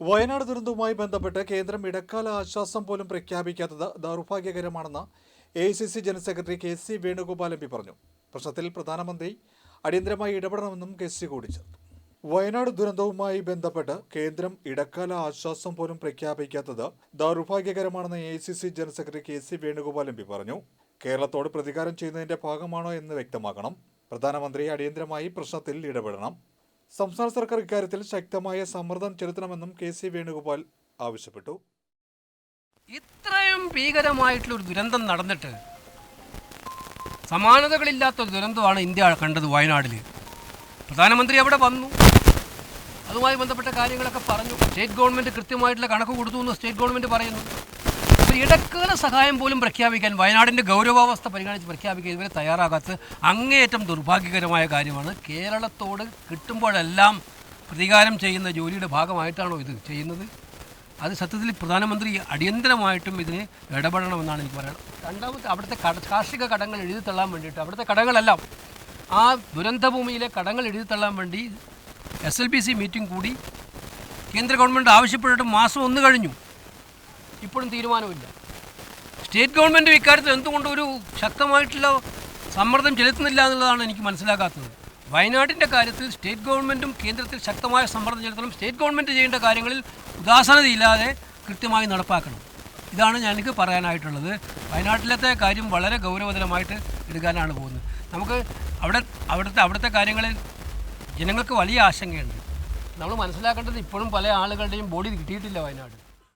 വയനാട് ദുരന്തവുമായി ബന്ധപ്പെട്ട് കേന്ദ്രം ഇടക്കാല ആശ്വാസം പോലും പ്രഖ്യാപിക്കാത്തത് ദൗർഭാഗ്യകരമാണെന്ന് A C C general secretary K C Venugopal M P പറഞ്ഞു. പ്രശ്നത്തിൽ പ്രധാനമന്ത്രി അടിയന്തരമായി ഇടപെടണമെന്നും കെ സി കൂടിച്ചേർത്തു വയനാട് ദുരന്തവുമായി ബന്ധപ്പെട്ട് കേന്ദ്രം ഇടക്കാല ആശ്വാസം പോലും പ്രഖ്യാപിക്കാത്തത് ദൗർഭാഗ്യകരമാണെന്ന് A C C general secretary K C Venugopal M P പറഞ്ഞു. കേരളത്തോട് പ്രതികാരം ചെയ്യുന്നതിന്റെ ഭാഗമാണോ എന്ന് വ്യക്തമാക്കണം. പ്രധാനമന്ത്രി അടിയന്തരമായി പ്രശ്നത്തിൽ ഇടപെടണം. സംസ്ഥാന സർക്കാർ ഇക്കാര്യത്തിൽ ശക്തമായ സമ്മർദ്ദം ചെലുത്തണമെന്നും കെ സി വേണുഗോപാൽ ആവശ്യപ്പെട്ടു. ഇത്രയും ഭീകരമായിട്ടുള്ള ഒരു ദുരന്തം നടന്നിട്ട് സമാനതകളില്ലാത്ത ഒരു ദുരന്തമാണ് ഇന്ത്യ കണ്ടത് വയനാടിൽ പ്രധാനമന്ത്രി അവിടെ വന്നു. അതുമായി ബന്ധപ്പെട്ട കാര്യങ്ങളൊക്കെ പറഞ്ഞു. സ്റ്റേറ്റ് ഗവൺമെന്റ് കൃത്യമായിട്ടുള്ള കണക്ക് കൊടുത്തു എന്ന് സ്റ്റേറ്റ് ഗവൺമെന്റ് പറയുന്നു. ഒരു ഇടക്കാല സഹായം പോലും പ്രഖ്യാപിക്കാൻ വയനാടിന്റെ ഗൗരവാവസ്ഥ പരിഗണിച്ച് പ്രഖ്യാപിക്കാൻ ഇവരെ തയ്യാറാകാത്തത് അങ്ങേയറ്റം ദുർഭാഗ്യകരമായ കാര്യമാണ്. കേരളത്തോട് കിട്ടുമ്പോഴെല്ലാം പ്രതികാരം ചെയ്യുന്ന ജോലിയുടെ ഭാഗമായിട്ടാണോ ഇത് ചെയ്യുന്നത്? അത് സത്യത്തിൽ പ്രധാനമന്ത്രി അടിയന്തരമായിട്ടും ഇതിന് ഇടപെടണമെന്നാണ് എനിക്ക് പറയുന്നത് രണ്ടാമത്തെ അവിടുത്തെ കാർഷിക കടങ്ങൾ എഴുതി തള്ളാൻ വേണ്ടിയിട്ട് അവിടുത്തെ കടങ്ങളെല്ലാം ആ ദുരന്തഭൂമിയിലെ കടങ്ങൾ എഴുതി തള്ളാൻ വേണ്ടി S L B C meeting കൂടി കേന്ദ്ര ഗവൺമെന്റ് ആവശ്യപ്പെട്ടിട്ട് മാസം ഒന്ന് കഴിഞ്ഞു. ഇപ്പോഴും തീരുമാനമില്ല. സ്റ്റേറ്റ് ഗവൺമെന്റ് ഇക്കാര്യത്തിൽ എന്തുകൊണ്ട് ഒരു ശക്തമായിട്ടുള്ള സമ്മർദ്ദം ചെലുത്തുന്നില്ല എന്നുള്ളതാണ് എനിക്ക് മനസ്സിലാക്കാത്തത്. വയനാടിന്റെ കാര്യത്തിൽ സ്റ്റേറ്റ് ഗവൺമെന്റും കേന്ദ്രത്തിൽ ശക്തമായ സമ്മർദ്ദം ചെലുത്തണം. സ്റ്റേറ്റ് ഗവൺമെന്റ് ചെയ്യേണ്ട കാര്യങ്ങളിൽ ഉദാസീനതയില്ലാതെ കൃത്യമായി നടപ്പാക്കണം. ഇതാണ് ഞാൻ എനിക്ക് പറയാനായിട്ടുള്ളത്. വയനാട്ടിലത്തെ കാര്യം വളരെ ഗൗരവതരമായിട്ട് എടുക്കാനാണ് പോകുന്നത്. നമുക്ക് അവിടെ അവിടുത്തെ അവിടുത്തെ കാര്യങ്ങളിൽ ജനങ്ങൾക്ക് വലിയ ആശങ്കയുണ്ട്. നമ്മൾ മനസ്സിലാക്കേണ്ടത് ഇപ്പോഴും പല ആളുകളുടെയും ബോഡി കിട്ടിയിട്ടില്ല വയനാട്.